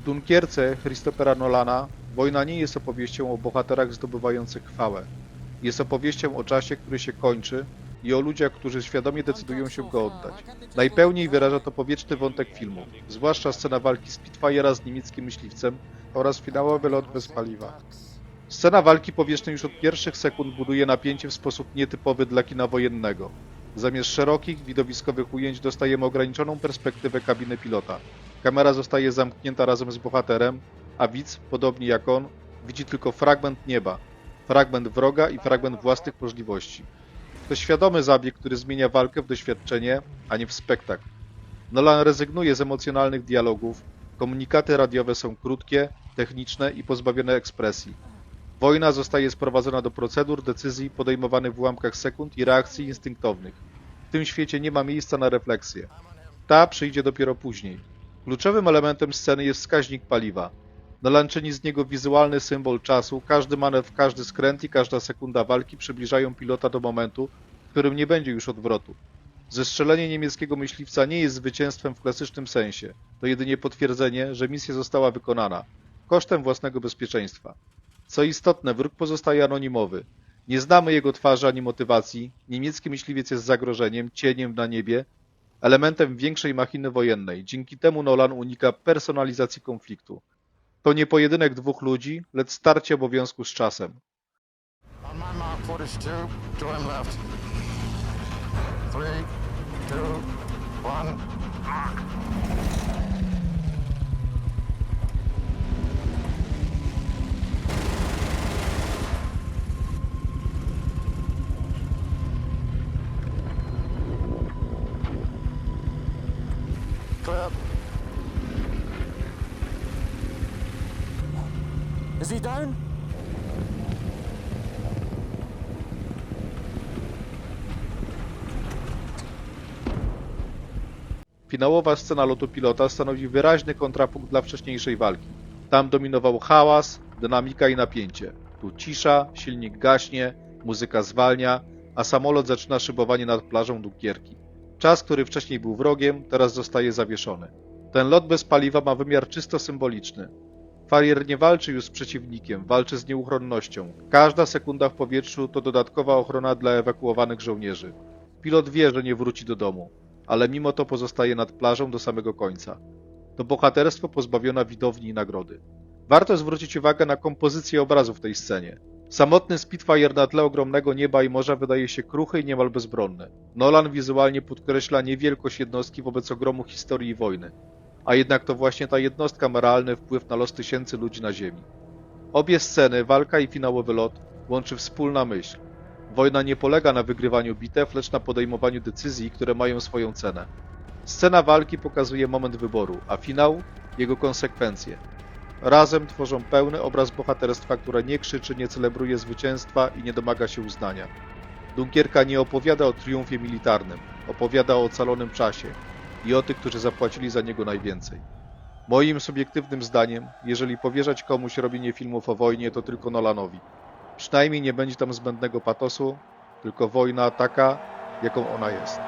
W Dunkierce Christophera Nolana wojna nie jest opowieścią o bohaterach zdobywających chwałę. Jest opowieścią o czasie, który się kończy i o ludziach, którzy świadomie decydują się go oddać. Najpełniej wyraża to powietrzny wątek filmu, zwłaszcza scena walki Spitfire'a z niemieckim myśliwcem oraz finałowy lot bez paliwa. Scena walki powietrznej już od pierwszych sekund buduje napięcie w sposób nietypowy dla kina wojennego. Zamiast szerokich, widowiskowych ujęć dostajemy ograniczoną perspektywę kabiny pilota. Kamera zostaje zamknięta razem z bohaterem, a widz, podobnie jak on, widzi tylko fragment nieba, fragment wroga i fragment własnych możliwości. To świadomy zabieg, który zmienia walkę w doświadczenie, a nie w spektakl. Nolan rezygnuje z emocjonalnych dialogów, komunikaty radiowe są krótkie, techniczne i pozbawione ekspresji. Wojna zostaje sprowadzona do procedur, decyzji podejmowanych w ułamkach sekund i reakcji instynktownych. W tym świecie nie ma miejsca na refleksję. Ta przyjdzie dopiero później. Kluczowym elementem sceny jest wskaźnik paliwa. Nolan czyni z niego wizualny symbol czasu, każdy manewr, każdy skręt i każda sekunda walki przybliżają pilota do momentu, w którym nie będzie już odwrotu. Zestrzelenie niemieckiego myśliwca nie jest zwycięstwem w klasycznym sensie. To jedynie potwierdzenie, że misja została wykonana, kosztem własnego bezpieczeństwa. Co istotne, wróg pozostaje anonimowy. Nie znamy jego twarzy ani motywacji. Niemiecki myśliwiec jest zagrożeniem, cieniem na niebie, elementem większej machiny wojennej. Dzięki temu Nolan unika personalizacji konfliktu. To nie pojedynek dwóch ludzi, lecz starcie obowiązku z czasem. On my mark, quarters two, turn left. Three, two, one, mark. Is he down? Finałowa scena lotu pilota stanowi wyraźny kontrapunkt dla wcześniejszej walki. Tam dominował hałas, dynamika i napięcie. Tu cisza, silnik gaśnie, muzyka zwalnia, a samolot zaczyna szybowanie nad plażą Dunkierki. Czas, który wcześniej był wrogiem, teraz zostaje zawieszony. Ten lot bez paliwa ma wymiar czysto symboliczny. Farrier nie walczy już z przeciwnikiem, walczy z nieuchronnością. Każda sekunda w powietrzu to dodatkowa ochrona dla ewakuowanych żołnierzy. Pilot wie, że nie wróci do domu, ale mimo to pozostaje nad plażą do samego końca. To bohaterstwo pozbawiona widowni i nagrody. Warto zwrócić uwagę na kompozycję obrazu w tej scenie. Samotny Spitfire na tle ogromnego nieba i morza wydaje się kruchy i niemal bezbronny. Nolan wizualnie podkreśla niewielkość jednostki wobec ogromu historii wojny. A jednak to właśnie ta jednostka ma realny wpływ na los tysięcy ludzi na Ziemi. Obie sceny, walka i finałowy lot, łączy wspólna myśl. Wojna nie polega na wygrywaniu bitew, lecz na podejmowaniu decyzji, które mają swoją cenę. Scena walki pokazuje moment wyboru, a finał jego konsekwencje. Razem tworzą pełny obraz bohaterstwa, które nie krzyczy, nie celebruje zwycięstwa i nie domaga się uznania. Dunkierka nie opowiada o triumfie militarnym, opowiada o ocalonym czasie i o tych, którzy zapłacili za niego najwięcej. Moim subiektywnym zdaniem, jeżeli powierzać komuś robienie filmów o wojnie, to tylko Nolanowi. Przynajmniej nie będzie tam zbędnego patosu, tylko wojna taka, jaką ona jest.